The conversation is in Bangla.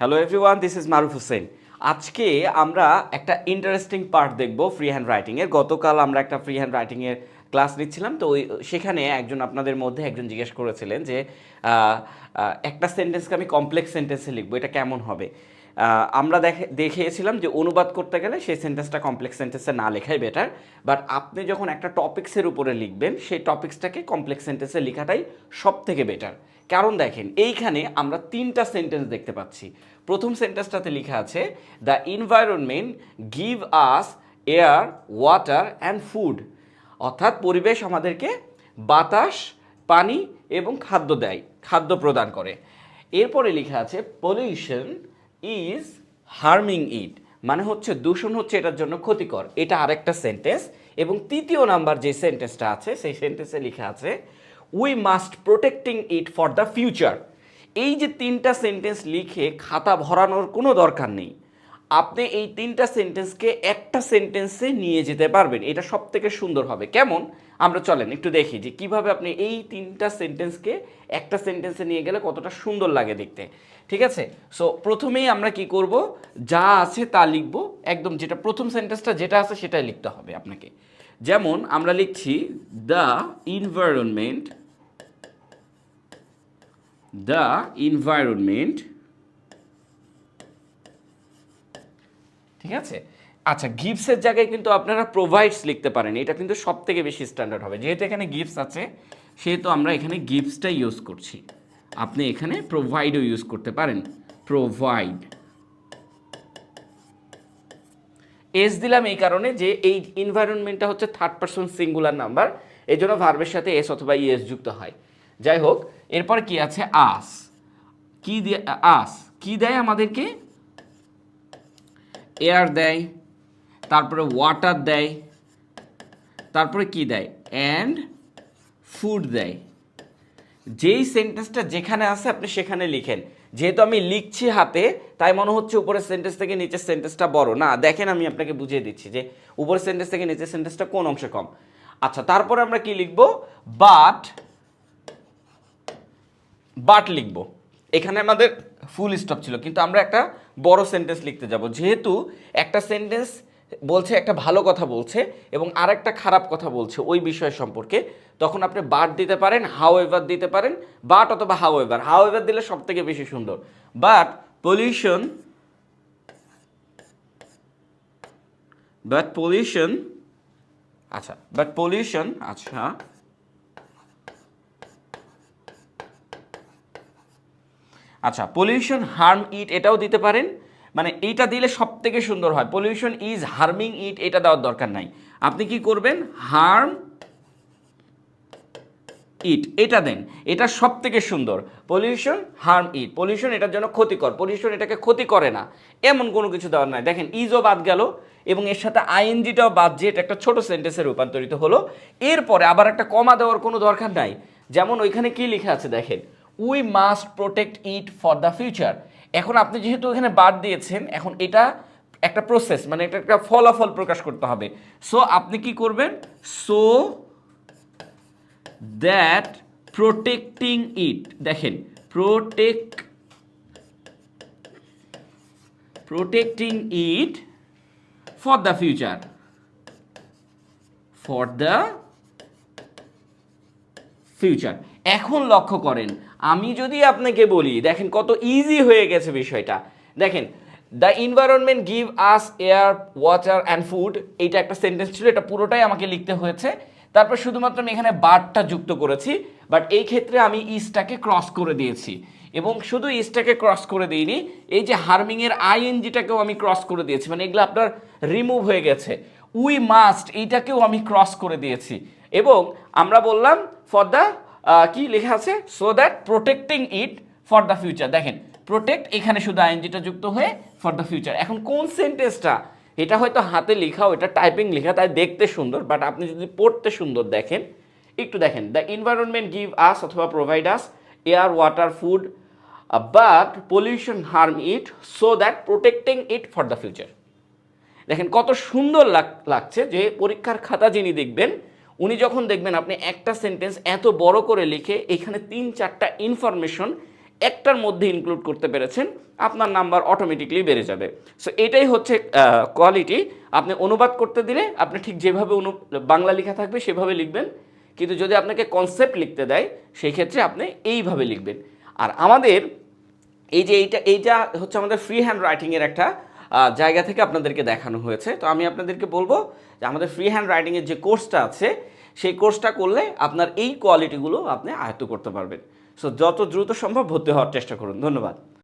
Hello everyone this is Maruf Hossain আজকে আমরা একটা ইন্টারেস্টিং পার্ট দেখব ফ্রি হ্যান্ড রাইটিংয়ের গতকাল আমরা একটা ফ্রি হ্যান্ড রাইটিংয়ের ক্লাস নিচ্ছিলাম, তো ওই সেখানে একজন আপনাদের মধ্যে একজন জিজ্ঞেস করেছিলেন যে একটা সেন্টেন্সকে আমি কমপ্লেক্স সেন্টেন্সে লিখব, এটা কেমন হবে? আমরা দেখে, দেখিয়েছিলাম যে অনুবাদ করতে গেলে সেই সেন্টেন্সটা কমপ্লেক্স সেন্টেন্সে না লেখাই বেটার বাট আপনি যখন একটা টপিক্সের উপরে লিখবেন, সেই টপিক্সটাকে কমপ্লেক্স সেন্টেন্সে লেখাটাই সব থেকে বেটার কারণ দেখেন, এইখানে আমরা তিনটা সেন্টেন্স দেখতে পাচ্ছি। প্রথম সেন্টেন্সটাতে লেখা আছে the environment give us air water and food অর্থাৎ পরিবেশ আমাদেরকে বাতাস, পানি এবং খাদ্য দেয়, খাদ্য প্রদান করে। এরপরে লেখা আছে পলিউশন ইজ হার্মিং ইট মানে হচ্ছে দূষণ হচ্ছে এটার জন্য ক্ষতিকর। এটা আরেকটা সেন্টেন্স এবং তৃতীয় নাম্বার যে সেন্টেন্সটা আছে, সেই সেন্টেন্সে লেখা আছে we must protecting it for the future এই যে তিনটা সেন্টেন্স লিখে খাতা ভরানোর কোনো দরকার নেই। আপনি এই তিনটা সেন্টেন্সকে একটা সেন্টেন্সে নিয়ে যেতে পারবেন। এটা সব থেকে সুন্দর হবে। কেমন? আমরা চলেন, একটু দেখি যে কীভাবে আপনি এই তিনটা সেন্টেন্সকে একটা সেন্টেন্সে নিয়ে গেলে কতটা সুন্দর লাগে দেখতে। ঠিক আছে? সো প্রথমেই আমরা কি করব? যা আছে তা লিখব। একদম যেটা প্রথম সেন্টেন্সটা যেটা আছে সেটাই লিখতে হবে আপনাকে। যেমন আমরা লিখছি দ্য ইনভায়রনমেন্ট দ্য ইনভায়রনমেন্ট ঠিক আছে? আচ্ছা গিফটসের জায়গায় কিন্তু আপনারা প্রোভাইডস লিখতে পারেন। এটা কিন্তু সব থেকে বেশি স্ট্যান্ডার্ড হবে। যেহেতু এখানে গিফটস আছে, সেহেতু আমরা এখানে গিফটসটা ইউজ করছি। আপনি এখানে প্রোভাইডও ইউজ করতে পারেন। প্রোভাইড এস দিলাম এই কারণে যে এই এনভায়রনমেন্টটা হচ্ছে থার্ড পারসন সিঙ্গুলার নাম্বার এই জন্য ভার্বের সাথে এস অথবা ইএস যুক্ত হয়। যাই হোক এরপর কি আছে আস? কি আস, কি দেয় আমাদেরকে? এয়ার দেয়, তারপরে ওয়াটার দেয়, তারপরে কি দেয়? অ্যান্ড ফুড দেয়। যেই সেন্টেন্সটা যেখানে আছে আপনি সেখানে লিখেন। যেহেতু আমি লিখছি হাতে, তাই মনে হচ্ছে উপরের সেন্টেন্স থেকে নিচের সেন্টেন্সটা বড়। না, দেখেন আমি আপনাকে বুঝিয়ে দিচ্ছি যে উপরের সেন্টেন্স থেকে নিচের সেন্টেন্সটা কোন অংশে কম। আচ্ছা তারপরে আমরা কি লিখব? বাট বাট লিখব। এখানে আমাদের ফুল স্টপ ছিল, কিন্তু আমরা একটা বড় সেন্টেন্স লিখতে যাব। যেহেতু একটা সেন্টেন্স বলছে, একটা ভালো কথা বলছে এবং আরেকটা খারাপ কথা বলছে ওই বিষয় সম্পর্কে, তখন আপনি বাট দিতে পারেন হাউ এভার দিতে পারেন বাট অথবা হাউ এভার হাউ এভার দিলে সব থেকে বেশি সুন্দর। বাট পলিউশন বাট পলিউশন আচ্ছা বাট পলিউশন আচ্ছা আচ্ছা পলিউশন হার্ম ইট এটাও দিতে পারেন। মানে এইটা দিলে সব থেকে সুন্দর হয়। পলিউশন ইজ হার্মিং ইট এটা দেওয়ার দরকার নাই। আপনি কি করবেন? হার্ম ইট এটা দেন। এটা সব থেকে সুন্দর। পলিউশন হার্ম ইট পলিউশন এটার জন্য ক্ষতিকর। পলিউশন এটাকে ক্ষতি করে না। এমন কোনো কিছু দেওয়ার নাই। দেখেন ইজও বাদ গেল এবং এর সাথে আইএনজিটাও বাদ যে এটা একটা ছোট সেন্টেন্সে রূপান্তরিত হলো। এরপরে আবার একটা কমা দেওয়ার কোনো দরকার নাই। যেমন ওইখানে কি লেখা আছে দেখেন? We must protect it for the future এখন আপনি যেহেতু এখানে বাদ দিয়েছেন, এখন এটা একটা প্রসেস মানে এটা একটা ফলাফল প্রকাশ করতে হবে। সো আপনি কি করবেন? সো দ্যাট প্রোটেক্টিং ইট দেখেন protect protecting it for the future for the future এখন লক্ষ্য করেন আমি যদি আপনাকে বলি, দেখেন কত ইজি হয়ে গেছে বিষয়টা। দেখেন the environment give us air water and food এইটা একটা সেন্টেন্স ছিল, এটা পুরোটাই আমাকে লিখতে হয়েছে। তারপর শুধুমাত্র আমি এখানে বারটা যুক্ত করেছি বাট এই ক্ষেত্রে আমি ইস্টটাকে ক্রস করে দিয়েছি। এবং শুধু ইস্টটাকে ক্রস করে দিইনি, এই যে হার্মিংয়ের আইএনজিটাকেও আমি ক্রস করে দিয়েছি মানে এগুলো আপনার রিমুভ হয়ে গেছে। উই মাস্ট এইটাকেও আমি ক্রস করে দিয়েছি। এবং আমরা বললাম ফর দ্য কি লেখা আছে? So that protecting it for the future দেখেন প্রোটেক্ট এখানে শুধু আইএনজিটা যুক্ত হয়ে ফর দ্য ফিউচার এখন কোন সেন্টেন্সটা এটা হয়তো হাতে লেখা এটা টাইপিং লেখা, তাই দেখতে সুন্দর বাট আপনি যদি পড়তে সুন্দর দেখেন, একটু দেখেন। দ্য এনভায়রনমেন্ট গিভ আস অথবা provide us air water food but pollution harm it so that protecting it for the future দেখেন কত সুন্দর লাগ- লাগছে যে পরীক্ষার খাতা যিনি দেখবেন উনি যখন দেখবেন আপনি একটা সেন্টেন্স এত বড় করে লিখে এখানে তিন চারটা ইনফরমেশন একটার মধ্যে ইনক্লুড করতে পেরেছেন, আপনার নাম্বার অটোমেটিকলি বেড়ে যাবে। সো এটাই হচ্ছে কোয়ালিটি আপনি অনুবাদ করতে দিলে আপনি ঠিক যেভাবে অনু, বাংলা লেখা থাকবে সেভাবে লিখবেন। কিন্তু যদি আপনাকে কনসেপ্ট লিখতে দেয়, সেই ক্ষেত্রে আপনি এইভাবে লিখবেন। আর আমাদের এই যে এইটা এইটা হচ্ছে আমাদের ফ্রি হ্যান্ড রাইটিংয়ের একটা জায়গা থেকে আপনাদেরকে দেখানো হয়েছে। তো আমি আপনাদেরকে বলব যে আমাদের ফ্রি হ্যান্ড রাইটিংয়ের যে কোর্সটা আছে, সেই কোর্সটা করলে আপনার এই কোয়ালিটিগুলো আপনি আয়ত্ত করতে পারবেন। সো যত দ্রুত সম্ভব ভর্তি হওয়ার চেষ্টা করুন। ধন্যবাদ।